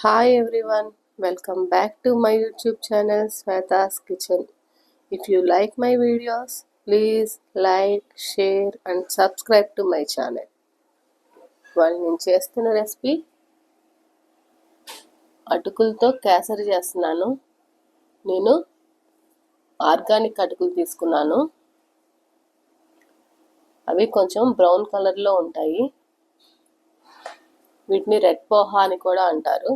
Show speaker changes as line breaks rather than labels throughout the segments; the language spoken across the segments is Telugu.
Hi everyone welcome back to my YouTube channel Shweta's kitchen if you like my videos please like share and subscribe to my channel వాళ్ళు నేను చేస్తున్న రెసిపీ అటుకులతో క్యాసరీ చేస్తున్నాను. నేను ఆర్గానిక్ అటుకులు తీసుకున్నాను. అవి కొంచెం బ్రౌన్ కలర్లో ఉంటాయి. వీటిని రెడ్ పోహా అని కూడా అంటారు.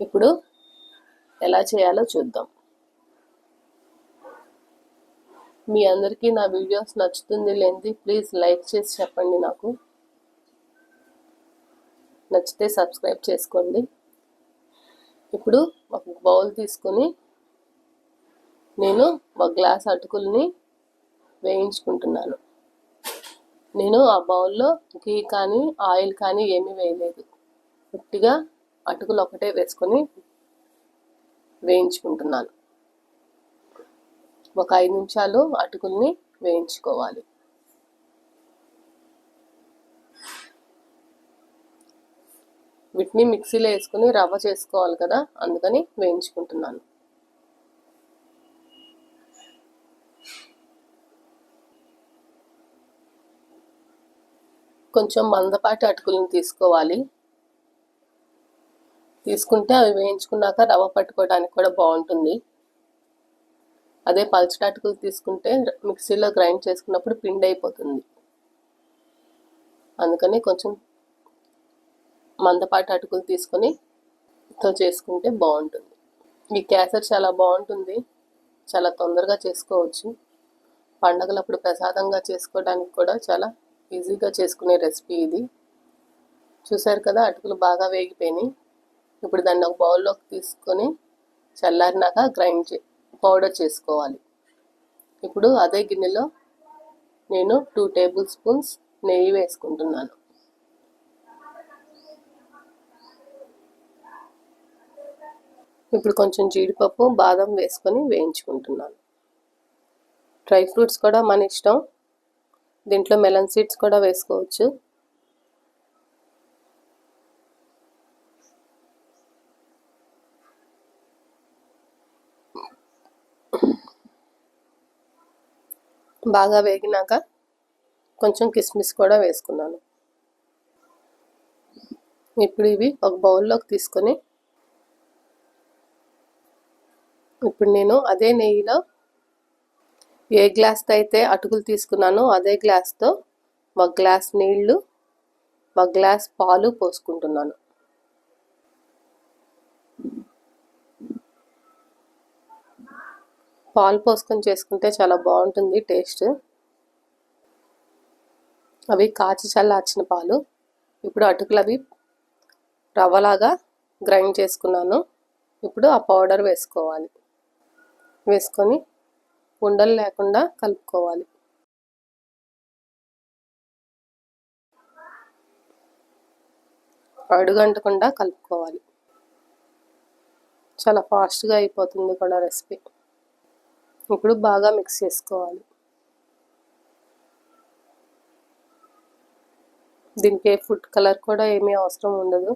ఇప్పుడు ఎలా చేయాలో చూద్దాం. మీ అందరికీ నా వీడియోస్ నచ్చుతుంది లేనిది ప్లీజ్ లైక్ చేసి చెప్పండి నాకు. నచ్చితే సబ్స్క్రైబ్ చేసుకోండి. ఇప్పుడు ఒక బౌల్ తీసుకొని నేను ఒక గ్లాస్ అటుకుల్ని వేయించుకుంటున్నాను. నేను ఆ బౌల్లో గీ కానీ ఆయిల్ కానీ ఏమీ వేయలేదు. ఉట్టిగా అటుకులు ఒకటే వేసుకొని వేయించుకుంటున్నాను. ఒక ఐదు నిమిషాలు అటుకుల్ని వేయించుకోవాలి. వీటిని మిక్సీలో వేసుకుని రవ్వ చేసుకోవాలి కదా అందుకని వేయించుకుంటున్నాను. కొంచెం మందపాటి అటుకులను తీసుకోవాలి. తీసుకుంటే అవి వేయించుకున్నాక రవ్వ పట్టుకోవడానికి కూడా బాగుంటుంది. అదే పల్చటాటుకులు తీసుకుంటే మిక్సీలో గ్రైండ్ చేసుకున్నప్పుడు పిండి అయిపోతుంది. అందుకని కొంచెం మందపాటి అటుకులు తీసుకొని తో చేసుకుంటే బాగుంటుంది. ఈ కేసర్ చాలా బాగుంటుంది. చాలా తొందరగా చేసుకోవచ్చు. పండగలప్పుడు ప్రసాదంగా చేసుకోవడానికి కూడా చాలా ఈజీగా చేసుకునే రెసిపీ ఇది. చూసారు కదా అటుకులు బాగా వేగిపోయినాయి. ఇప్పుడు దాన్ని ఒక బౌల్లోకి తీసుకొని చల్లారినాక గ్రైండ్ చే పౌడర్ చేసుకోవాలి. ఇప్పుడు అదే గిన్నెలో నేను టూ టేబుల్ స్పూన్స్ నెయ్యి వేసుకుంటున్నాను. ఇప్పుడు కొంచెం జీడిపప్పు బాదం వేసుకొని వేయించుకుంటున్నాను. డ్రై ఫ్రూట్స్ కూడా మన ఇష్టం. దీంట్లో మెలన్ సీడ్స్ కూడా వేసుకోవచ్చు. బాగా వేగినాక కొంచెం కిస్మిస్ కూడా వేసుకున్నాను. ఇప్పుడు ఇవి ఒక బౌల్లోకి తీసుకొని ఇప్పుడు నేను అదే నెయ్యిలో ఏ గ్లాస్తో అయితే అటుకులు తీసుకున్నానో అదే గ్లాస్తో ఒక గ్లాస్ నీళ్ళు ఒక గ్లాస్ పాలు పోసుకుంటున్నాను. పాలు పోసుకొని చేసుకుంటే చాలా బాగుంటుంది టేస్ట్. అవి కాచి చల్లార్చిన పాలు. ఇప్పుడు అటుకులు అవి రవ్వలాగా గ్రైండ్ చేసుకున్నాను. ఇప్పుడు ఆ పౌడర్ వేసుకోవాలి. వేసుకొని ఉండలు లేకుండా కలుపుకోవాలి. అడుగంటకుండా కలుపుకోవాలి. చాలా ఫాస్ట్గా అయిపోతుంది కూడా రెసిపీ. ఇప్పుడు బాగా మిక్స్ చేసుకోవాలి. దీనికి ఏ ఫుడ్ కలర్ కూడా ఏమీ అవసరం ఉండదు.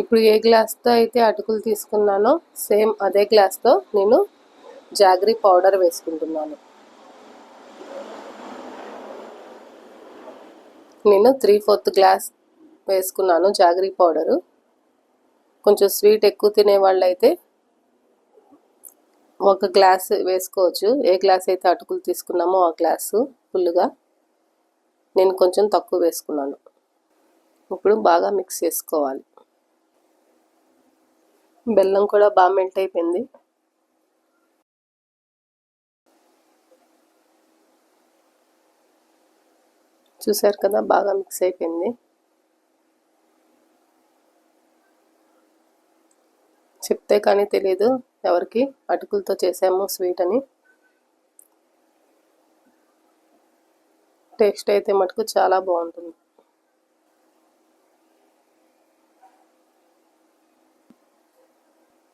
ఇప్పుడు ఏ గ్లాస్తో అయితే అటుకులు తీసుకున్నానో సేమ్ అదే గ్లాస్తో నేను జాగ్రీ పౌడర్ వేసుకుంటున్నాను. నేను త్రీ ఫోర్త్ గ్లాస్ వేసుకున్నాను జాగ్రీ పౌడరు కొంచెం స్వీట్ ఎక్కువ తినే వాళ్ళు అయితే ఒక గ్లాస్ వేసుకోవచ్చు. ఏ గ్లాస్ అయితే అటుకులు తీసుకున్నామో ఆ గ్లాసు ఫుల్గా నేను కొంచెం తక్కువ వేసుకున్నాను. ఇప్పుడు బాగా మిక్స్ చేసుకోవాలి. బెల్లం కూడా బాగా మెల్ట్ అయిపోయింది. చూసారు కదా బాగా మిక్స్ అయిపోయింది. చెప్తే కానీ తెలియదు ఎవరికి అటుకులతో చేసాము స్వీట్ అని. టేస్ట్ అయితే మటుకు చాలా బాగుంటుంది.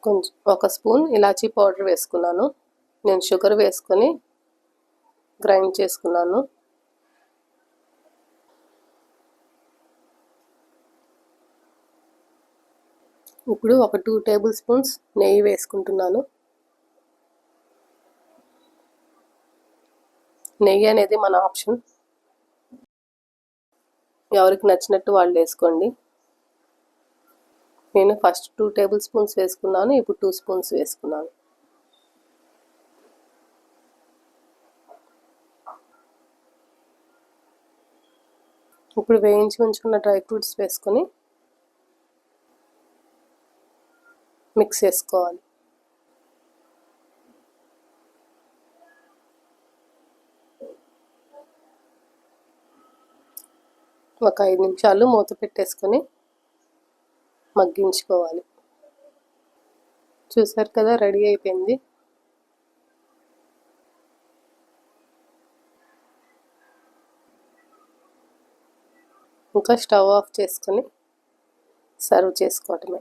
కొంచెం ఒక స్పూన్ ఇలాచీ పౌడర్ వేసుకున్నాను. నేను షుగర్ వేసుకొని గ్రైండ్ చేసుకున్నాను. ఇప్పుడు ఒక టూ టేబుల్ స్పూన్స్ నెయ్యి వేసుకుంటున్నాను. నెయ్యి అనేది మన ఆప్షన్ ఎవరికి నచ్చినట్టు వాళ్ళు వేసుకోండి. నేను ఫస్ట్ టూ టేబుల్ స్పూన్స్ వేసుకున్నాను ఇప్పుడు టూ స్పూన్స్ వేసుకున్నాను. ఇప్పుడు వేయించి ఉంచుకున్న డ్రై ఫ్రూట్స్ వేసుకొని మిక్స్ చేసుకోవాలి. ఒక ఐదు నిమిషాలు మూత పెట్టేసుకొని మగ్గించుకోవాలి. చూసారు కదా రెడీ అయిపోయింది. ఇంకా స్టవ్ ఆఫ్ చేసుకొని సర్వ్ చేసుకోవటమే.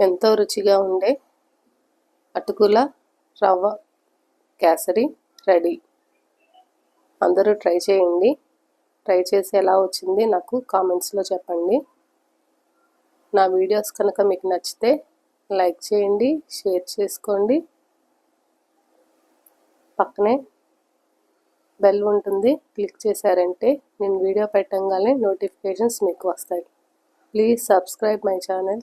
ఎంతో రుచిగా ఉండే అటుకుల రవ్వ కేసరి రెడీ. అందరూ ట్రై చేయండి. ట్రై చేసి ఎలా వచ్చింది నాకు కామెంట్స్లో చెప్పండి. నా వీడియోస్ కనుక మీకు నచ్చితే లైక్ చేయండి షేర్ చేసుకోండి. పక్కనే బెల్ ఉంటుంది. క్లిక్ చేశారంటే నేను వీడియో పెట్టంగానే నోటిఫికేషన్స్ మీకు వస్తాయి. Please subscribe my channel.